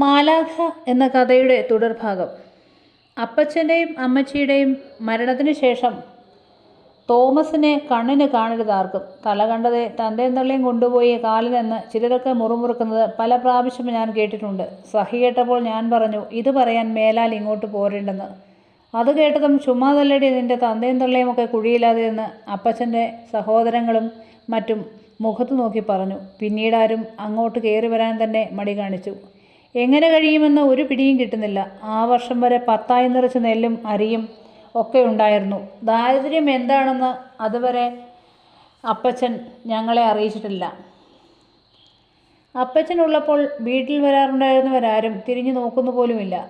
മാലാഖ എന്ന കഥയുടെ തുടർഭാഗം. അപ്പച്ചന്റെയും അമ്മച്ചിയുടെയും മരണത്തിന് ശേഷം തോമസിനെ കണ്ണിന് കാണരുതാർക്കും. തല കണ്ടതേ തന്റെയും തള്ളിയും കൊണ്ടുപോയി കാലിനെന്ന് ചിലരൊക്കെ മുറുമുറുക്കുന്നത് പല പ്രാവശ്യം ഞാൻ കേട്ടിട്ടുണ്ട്. സഹി കേട്ടപ്പോൾ ഞാൻ പറഞ്ഞു ഇത് പറയാൻ മേലാൽ ഇങ്ങോട്ട് പോരേണ്ടെന്ന്. അത് കേട്ടതും ചുമ്മാതല്ലടി നിന്റെ തന്തയും തള്ളയും ഒക്കെ കുഴിയില്ലാതെ എന്ന് അപ്പച്ചന്റെ സഹോദരങ്ങളും മറ്റും മുഖത്ത് നോക്കി പറഞ്ഞു. പിന്നീടാരും അങ്ങോട്ട് കയറി വരാൻ തന്നെ മടി കാണിച്ചു. എങ്ങനെ കഴിയുമെന്ന് ഒരു പിടിയും കിട്ടുന്നില്ല. ആ വർഷം വരെ പത്തായി നിറച്ച് നെല്ലും അരിയും ഒക്കെ ഉണ്ടായിരുന്നു. ദാരിദ്ര്യം എന്താണെന്ന് അതുവരെ അപ്പച്ചൻ ഞങ്ങളെ അറിയിച്ചിട്ടില്ല. അപ്പച്ചൻ ഉള്ളപ്പോൾ വീട്ടിൽ വരാറുണ്ടായിരുന്നവരാരും തിരിഞ്ഞു നോക്കുന്നു പോലുമില്ല.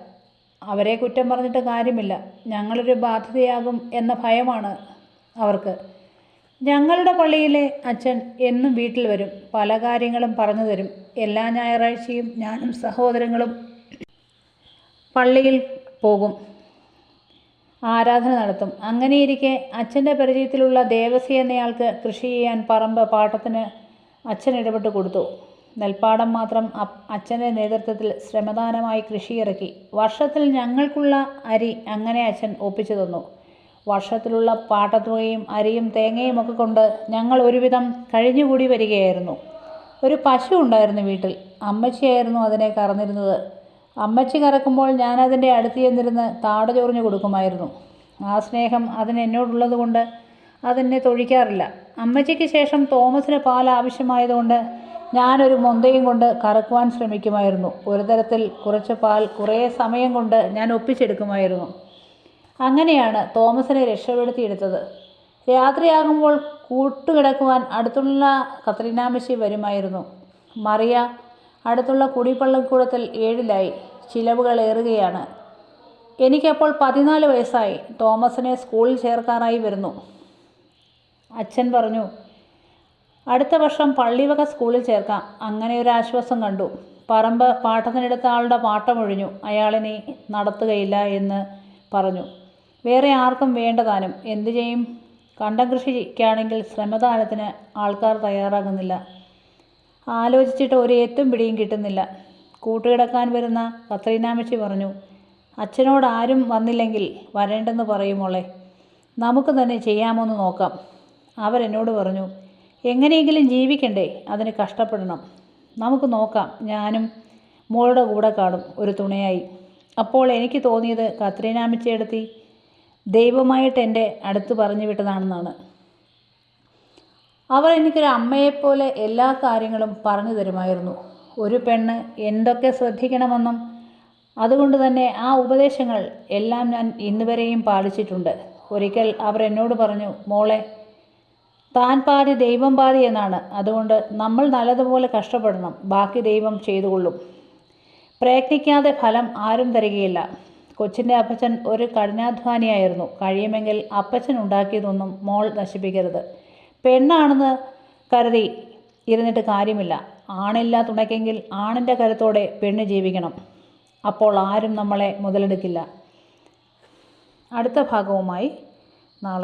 അവരെ കുറ്റം പറഞ്ഞിട്ട് കാര്യമില്ല. ഞങ്ങളൊരു ബാധ്യതയാകും എന്ന ഭയമാണ് അവർക്ക്. ഞങ്ങളുടെ പള്ളിയിലെ അച്ഛൻ എന്നും വീട്ടിൽ വരും. പല കാര്യങ്ങളും പറഞ്ഞു തരും. എല്ലാ ഞായറാഴ്ചയും ഞാനും സഹോദരങ്ങളും പള്ളിയിൽ പോകും. ആരാധന നടത്തും. അങ്ങനെയിരിക്കെ അച്ഛന്റെ പരിചയത്തിലുള്ള ദേവസി എന്നയാൾക്ക് കൃഷി ചെയ്യാൻ പറമ്പ് പാട്ടത്തിന് അച്ഛൻ ഇടപെട്ട് കൊടുത്തു. നെൽപ്പാടം മാത്രം അച്ഛന്റെ നേതൃത്വത്തിൽ ശ്രമദാനമായി കൃഷിയിറക്കി. വർഷത്തിൽ ഞങ്ങൾക്കുള്ള അരി അങ്ങനെ അച്ഛൻ ഒപ്പിച്ചു തന്നു. വർഷത്തിലുള്ള പാട്ടത്തുകയും അരിയും തേങ്ങയും ഒക്കെ കൊണ്ട് ഞങ്ങൾ ഒരുവിധം കഴിഞ്ഞുകൂടി വരികയായിരുന്നു. ഒരു പശു ഉണ്ടായിരുന്നു വീട്ടിൽ. അമ്മച്ചിയായിരുന്നു അതിനെ കറന്നിരുന്നത്. അമ്മച്ചി കറക്കുമ്പോൾ ഞാനതിന്റെ അടുത്ത് ചെന്നിരുന്ന് താട ചൊറിഞ്ഞു കൊടുക്കുമായിരുന്നു. ആ സ്നേഹം അതിന് എന്നോടുള്ളത് കൊണ്ട് അതെന്നെ തൊഴിക്കാറില്ല. അമ്മച്ചിക്ക് ശേഷം തോമസിന് പാൽ ആവശ്യമായതുകൊണ്ട് ഞാനൊരു മൊന്തയും കൊണ്ട് കറക്കുവാൻ ശ്രമിക്കുമായിരുന്നു. ഒരു തരത്തിൽ കുറച്ച് പാൽ കുറേ സമയം കൊണ്ട് ഞാൻ ഒപ്പിച്ചെടുക്കുമായിരുന്നു. അങ്ങനെയാണ് തോമസിനെ രക്ഷപ്പെടുത്തിയെടുത്തത്. രാത്രിയാകുമ്പോൾ കൂട്ടുകിടക്കുവാൻ അടുത്തുള്ള കത്രീനാമശി വരുമായിരുന്നു. മറിയ അടുത്തുള്ള കുടിപ്പള്ളിക്കൂടത്തിൽ ഏഴിലായി. ചിലവുകൾ ഏറുകയാണ്. എനിക്കപ്പോൾ പതിനാല് വയസ്സായി. തോമസിനെ സ്കൂളിൽ ചേർക്കാനായി വരുന്നു. അച്ഛൻ പറഞ്ഞു അടുത്ത വർഷം പള്ളിവക സ്കൂളിൽ ചേർക്കാം. അങ്ങനെ ഒരു ആശ്വാസം കണ്ടു. പറമ്പ് പാട്ടത്തിനെടുത്ത ആളുടെ പാട്ടമൊഴിഞ്ഞു. അയാളിനി നടത്തുകയില്ല എന്ന് പറഞ്ഞു. വേറെ ആർക്കും വേണ്ടതാനും എന്തു ചെയ്യും? കണ്ടം കൃഷിക്കാണെങ്കിൽ ശ്രമദാനത്തിന് ആൾക്കാർ തയ്യാറാകുന്നില്ല. ആലോചിച്ചിട്ട് ഒരു ഏത്തും പിടിയും കിട്ടുന്നില്ല. കൂട്ടുകിടക്കാൻ വരുന്ന കത്രീനാമച്ചി പറഞ്ഞു അച്ഛനോട് ആരും വന്നില്ലെങ്കിൽ വരേണ്ടെന്ന് പറയുമോളെ നമുക്ക് തന്നെ ചെയ്യാമോന്ന് നോക്കാം. അവരെന്നോട് പറഞ്ഞു എങ്ങനെയെങ്കിലും ജീവിക്കണ്ടേ അതിന് കഷ്ടപ്പെടണം. നമുക്ക് നോക്കാം. ഞാനും മോളുടെ കൂടെ കാണും. ഒരു തുണയായി. അപ്പോൾ എനിക്ക് തോന്നിയത് കത്രീനാമച്ചയെടുത്തി ദൈവമായിട്ട് എന്റെ അടുത്ത് പറഞ്ഞു വിട്ടതാണെന്നാണ്. അവർ എനിക്കൊരു അമ്മയെപ്പോലെ എല്ലാ കാര്യങ്ങളും പറഞ്ഞു തരുമായിരുന്നു. ഒരു പെണ്ണ് എന്തൊക്കെ ശ്രദ്ധിക്കണമെന്നും അതുകൊണ്ട് തന്നെ ആ ഉപദേശങ്ങൾ എല്ലാം ഞാൻ ഇന്നുവരെയും പാലിച്ചിട്ടുണ്ട്. ഒരിക്കൽ അവർ എന്നോട് പറഞ്ഞു മോളെ താൻ പാതി ദൈവം പാതി എന്നാണ്. അതുകൊണ്ട് നമ്മൾ നല്ലതുപോലെ കഷ്ടപ്പെടണം. ബാക്കി ദൈവം ചെയ്തുകൊള്ളും. പ്രയത്നിക്കാതെ ഫലം ആരും തരികയില്ല. കൊച്ചിന്റെ അപ്പച്ചൻ ഒരു കഠിനാധ്വാനിയായിരുന്നു. കഴിയുമെങ്കിൽ അപ്പച്ചൻ ഉണ്ടാക്കിയതൊന്നും മോൾ നശിപ്പിക്കരുത്. പെണ്ണാണെന്ന് കരുതി ഇരുന്നിട്ട് കാര്യമില്ല. ആണില്ല തുണയ്ക്കെങ്കിൽ ആണിന്റെ കരുത്തോടെ പെണ്ണ് ജീവിക്കണം. അപ്പോൾ ആരും നമ്മളെ മുതലെടുക്കില്ല. അടുത്ത ഭാഗവുമായി നാളെ